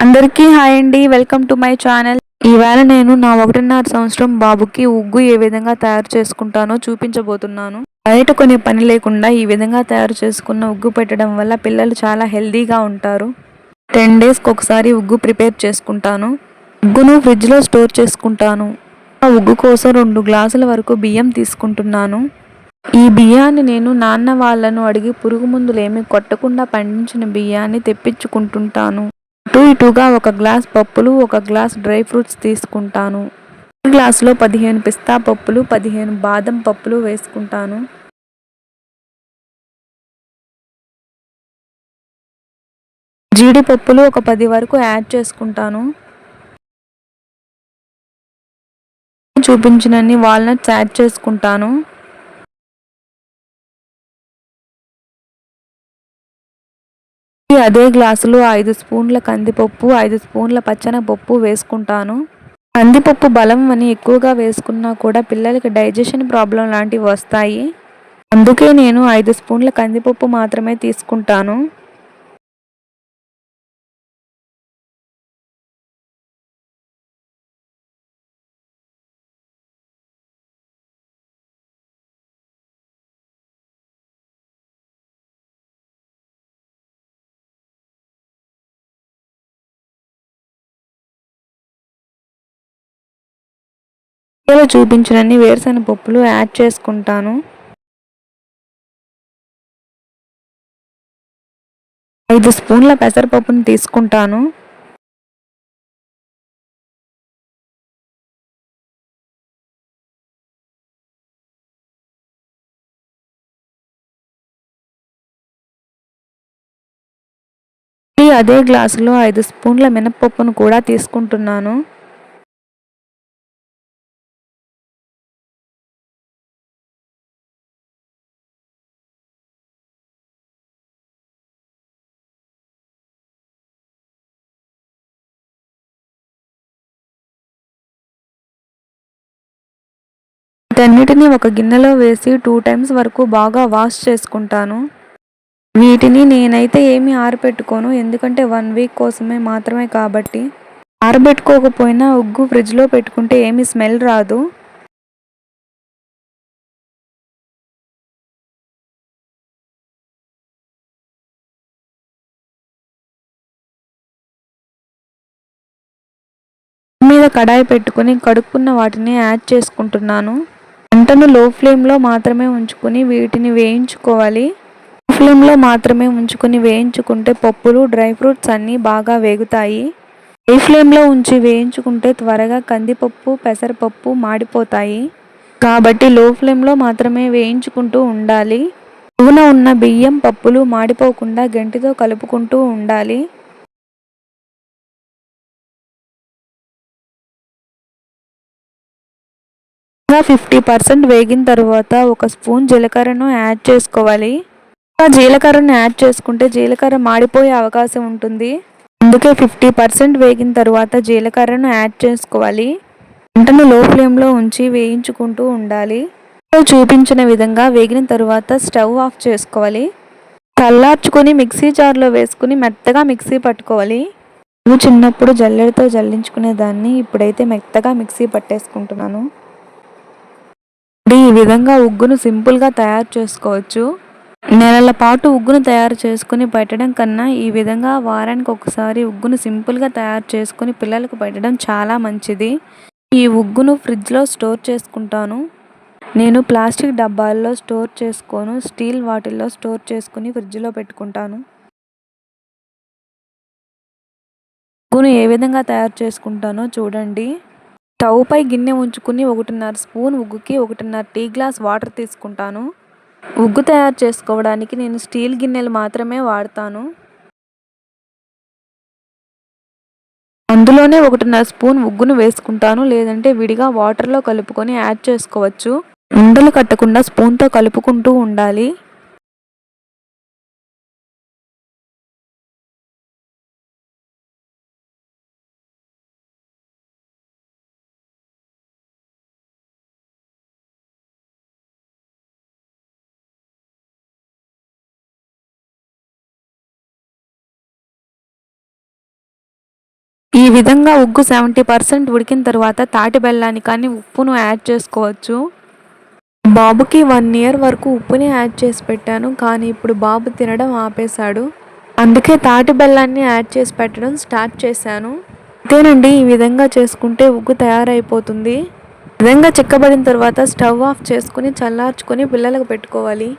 అందరికీ హాయ్ అండి. Welcome to my channel. ఈవేళ నేను నా ఒకటిన్నర సంవత్సరం బాబుకి ఉగ్గు ఏ విధంగా తయారు చేసుకుంటానో చూపించబోతున్నాను. బయట కొనే పని లేకుండా ఈ విధంగా తయారు చేసుకున్న ఉగ్గు పెట్టడం వల్ల పిల్లలు చాలా హెల్దీగా ఉంటారు. టెన్ డేస్కి ఒకసారి ఉగ్గు ప్రిపేర్ చేసుకుంటాను. ఉగ్గును ఫ్రిడ్జ్లో స్టోర్ చేసుకుంటాను. ఆ ఉగ్గు కోసం రెండు గ్లాసుల వరకు బియ్యం తీసుకుంటున్నాను. ఈ బియ్యాన్ని నేను నాన్న వాళ్ళను అడిగి పురుగు మందులు ఏమి కొట్టకుండా పండించిన బియ్యాన్ని తెప్పించుకుంటుంటాను. అటు ఇటుగా ఒక గ్లాస్ పప్పులు ఒక గ్లాస్ డ్రై ఫ్రూట్స్ తీసుకుంటాను. గ్లాసులో పదిహేను పిస్తా పప్పులు పదిహేను బాదం పప్పులు వేసుకుంటాను. జీడిపప్పులు ఒక పది వరకు యాడ్ చేసుకుంటాను. చూపించినన్ని వాల్నట్స్ యాడ్ చేసుకుంటాను. అదే గ్లాసులో ఐదు స్పూన్ల కందిపప్పు ఐదు స్పూన్ల పచ్చనపప్పు వేసుకుంటాను. కందిపప్పు బలం అని ఎక్కువగా వేసుకున్నా కూడా పిల్లలకి డైజెషన్ ప్రాబ్లం లాంటివి వస్తాయి. అందుకే నేను ఐదు స్పూన్ల కందిపప్పు మాత్రమే తీసుకుంటాను. వీడియోలో చూపించినన్ని వేరుశెనగ పప్పులు యాడ్ చేసుకుంటాను. ఐదు స్పూన్ల పెసరపప్పును తీసుకుంటాను. అదే గ్లాసులో ఐదు స్పూన్ల మినపప్పును కూడా తీసుకుంటున్నాను. వీటన్నిటిని ఒక గిన్నెలో వేసి టూ టైమ్స్ వరకు బాగా వాష్ చేసుకుంటాను. వీటిని నేనైతే ఏమీ ఆరబెట్టుకోను. ఎందుకంటే వన్ వీక్ కోసమే మాత్రమే కాబట్టి. ఆరబెట్టుకోకపోయినా ఉగ్గు ఫ్రిడ్జ్లో పెట్టుకుంటే ఏమీ స్మెల్ రాదు. మీద కడాయి పెట్టుకుని కడుక్కున్న వాటిని యాడ్ చేసుకుంటున్నాను. మంటను లో ఫ్లేమ్లో మాత్రమే ఉంచుకుని వీటిని వేయించుకోవాలి. లో ఫ్లేమ్లో మాత్రమే ఉంచుకుని వేయించుకుంటే పప్పులు డ్రై ఫ్రూట్స్ అన్నీ బాగా వేగుతాయి. హై ఫ్లేమ్లో ఉంచి వేయించుకుంటే త్వరగా కందిపప్పు పెసరపప్పు మాడిపోతాయి. కాబట్టి లో ఫ్లేమ్లో మాత్రమే వేయించుకుంటూ ఉండాలి. పువ్వున ఉన్న బియ్యం పప్పులు మాడిపోకుండా గంటితో కలుపుకుంటూ ఉండాలి. ఫిఫ్టీ పర్సెంట్ వేగిన తర్వాత ఒక స్పూన్ జీలకర్రను యాడ్ చేసుకోవాలి. జీలకర్రను యాడ్ చేసుకుంటే జీలకర్ర మాడిపోయే అవకాశం ఉంటుంది. అందుకే ఫిఫ్టీ పర్సెంట్ వేగిన తర్వాత జీలకర్రను యాడ్ చేసుకోవాలి. వంటను లో ఫ్లేమ్లో ఉంచి వేయించుకుంటూ ఉండాలి. చూపించిన విధంగా వేగిన తర్వాత స్టవ్ ఆఫ్ చేసుకోవాలి. చల్లార్చుకొని మిక్సీ జార్లో వేసుకుని మెత్తగా మిక్సీ పట్టుకోవాలి. నువ్వు చిన్నప్పుడు జల్లెడతో జల్లించుకునే దాన్ని ఇప్పుడైతే మెత్తగా మిక్సీ పట్టేసుకుంటున్నాను. ఈ విధంగా ఉగ్గును సింపుల్గా తయారు చేసుకోవచ్చు. నెలల పాటు ఉగ్గును తయారు చేసుకుని పెట్టడం కన్నా ఈ విధంగా వారానికి ఒకసారి ఉగ్గును సింపుల్గా తయారు చేసుకుని పిల్లలకు పెట్టడం చాలా మంచిది. ఈ ఉగ్గును ఫ్రిడ్జ్లో స్టోర్ చేసుకుంటాను. నేను ప్లాస్టిక్ డబ్బాల్లో స్టోర్ చేసుకోను. స్టీల్ వాటిల్లో స్టోర్ చేసుకుని ఫ్రిడ్జ్లో పెట్టుకుంటాను. ఉగ్గును ఏ విధంగా తయారు చేసుకుంటానో చూడండి. స్టవ్ పై గిన్నె ఉంచుకుని ఒకటిన్నర స్పూన్ ఉగ్గుకి ఒకటిన్నర టీ గ్లాస్ వాటర్ తీసుకుంటాను. ఉగ్గు తయారు చేసుకోవడానికి నేను స్టీల్ గిన్నెలు మాత్రమే వాడతాను. అందులోనే ఒకటిన్నర స్పూన్ ఉగ్గును వేసుకుంటాను. లేదంటే విడిగా వాటర్లో కలుపుకొని యాడ్ చేసుకోవచ్చు. ఉండలు కట్టకుండా స్పూన్తో కలుపుకుంటూ ఉండాలి. ఈ విధంగా ఉగ్గు సెవెంటీ పర్సెంట్ ఉడికిన తర్వాత తాటి బెల్లాన్ని కానీ ఉప్పును యాడ్ చేసుకోవచ్చు. బాబుకి వన్ ఇయర్ వరకు ఉప్పుని యాడ్ చేసి పెట్టాను కానీ ఇప్పుడు బాబు తినడం ఆపేశాడు. అందుకే తాటి బెల్లాన్ని యాడ్ చేసి పెట్టడం స్టార్ట్ చేశాను. అంతేనండి ఈ విధంగా చేసుకుంటే ఉగ్గు తయారైపోతుంది. విధంగా చిక్కబడిన తర్వాత స్టవ్ ఆఫ్ చేసుకుని చల్లార్చుకొని పిల్లలకు పెట్టుకోవాలి.